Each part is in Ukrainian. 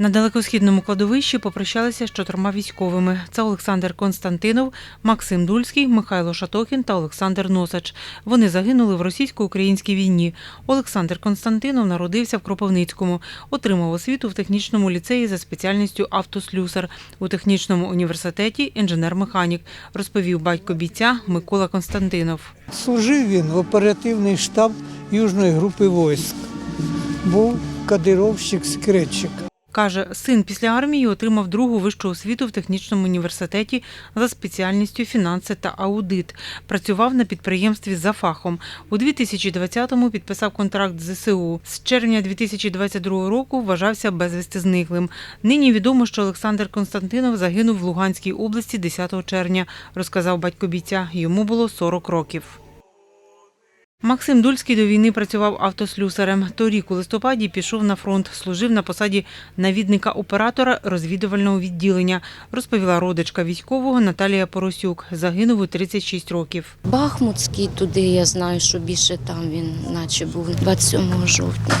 На далекосхідному кладовищі попрощалися з чотирма військовими. Це Олександр Константинов, Максим Дульський, Михайло Шатохін та Олександр Носач. Вони загинули в російсько-українській війні. Олександр Константинов народився в Кропивницькому, отримав освіту в технічному ліцеї за спеціальністю автослюсар у технічному університеті інженер-механік, розповів батько бійця Микола Константинов. Служив він в оперативний штаб Южної групи військ. Був кадировщик-секретчик. Каже, син після армії отримав другу вищу освіту в технічному університеті за спеціальністю фінанси та аудит. Працював на підприємстві за фахом. У 2020-му підписав контракт з ЗСУ. З червня 2022 року вважався безвісти зниклим. Нині відомо, що Олександр Константинов загинув в Луганській області 10 червня, розказав батько бійця. Йому було 40 років. Максим Дульський до війни працював автослюсарем. Торік у листопаді пішов на фронт, служив на посаді навідника оператора розвідувального відділення, розповіла родичка військового Наталія Поросюк. Загинув у 36 років. Бахмутський туди, я знаю, що більше там він наче був 27 жовтня.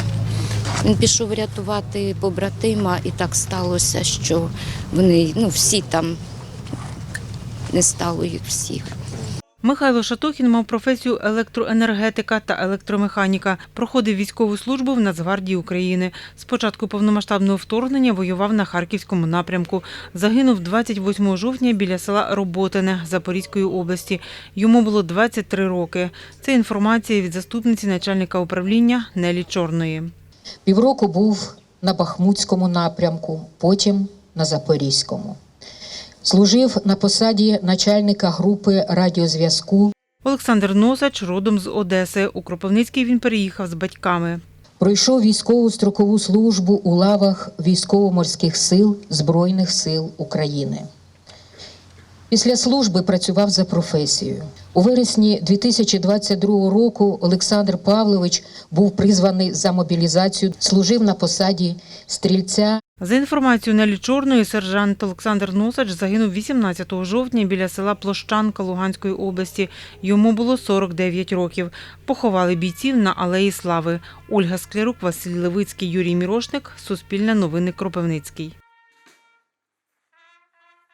Він пішов рятувати побратима, і так сталося, що вони ну, всі там не стало їх всіх. Михайло Шатохін мав професію електроенергетика та електромеханіка. Проходив військову службу в Нацгвардії України. З початку повномасштабного вторгнення воював на харківському напрямку. Загинув 28 жовтня біля села Роботине Запорізької області. Йому було 23 роки. Це інформація від заступниці начальника управління Нелі Чорної. Півроку був на Бахмутському напрямку, потім на Запорізькому. Служив на посаді начальника групи радіозв'язку. Олександр Носач родом з Одеси. У Кропивницький він переїхав з батьками. Пройшов військову строкову службу у лавах військово-морських сил Збройних сил України. Після служби працював за професією. У вересні 2022 року Олександр Павлович був призваний за мобілізацію, служив на посаді стрільця За інформацією Нелі Чорної, сержант Олександр Носач загинув 18 жовтня біля села Площанка Луганської області. Йому було 49 років. Поховали бійців на Алеї Слави. Ольга Склярук, Василь Левицький, Юрій Мірошник. Суспільне новини Кропивницький.